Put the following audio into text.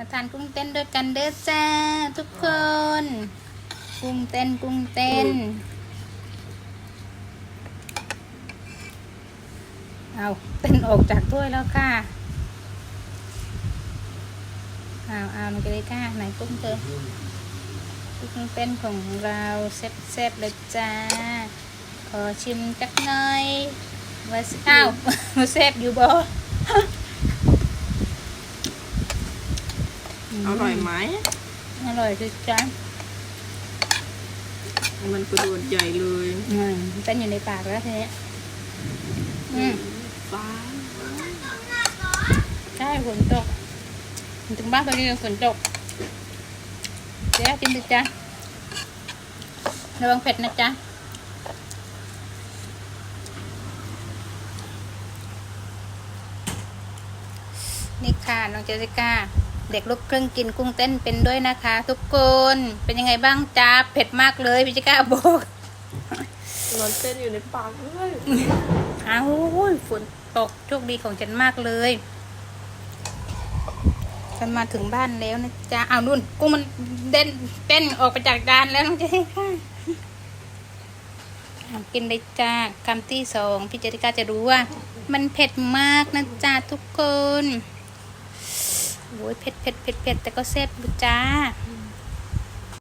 มาทานกุ้งเต้นด้วยกันเด้อจ้าทุกคน กุ้งเต้นกุ้งเต้น เอาเต้นออกจากถ้วยแล้วค่ะเอาเอามันจะได้ค่ะไหนกุ้งเต้นกุ้งเต้นของเราแซ่บๆเลยจ้า ขอชิมจักหน่อยว่าสิอ้าวมาแซ่บอยู่บ่ อร่อยไหมอร่อยสิจ้ามันกระโดดใหญ่เลยอืมเต้นอยู่ในปากแล้วทีนี้อืมฟ้าใช่ฝนตกถึงบ้านตอนนี้ฝนตกเจ๊กินดิจ้าระวังเผ็ดนะจ๊ะนี่ค่ะน้องเจสสิก้า เด็กลูกครึ่งกินกุ้งเต้นเป็นด้วยนะคะ ทุกคนเป็นยังไงบ้างจ้าเผ็ดมากเลยพี่เจสสิก้าบอกนอนเต้นอยู่ในปากด้วยอ้าวฝนตกโชคดีของฉันมากเลยฉันมาถึงบ้านแล้วนะจ๊ะอ้าวนุ่นกุ้งมันเด่นเต้นออกไปจากจานแล้วน้องเจสสิก้าเอากินเลยจ้าคำที่สองพี่เจสสิก้าจะรู้ว่า มันเผ็ดมากนะจ๊ะทุกคน โอ้ยเผ็ดเผ็ดเผ็ดเผ็ดแต่ก็แซ่บอยู่จ้า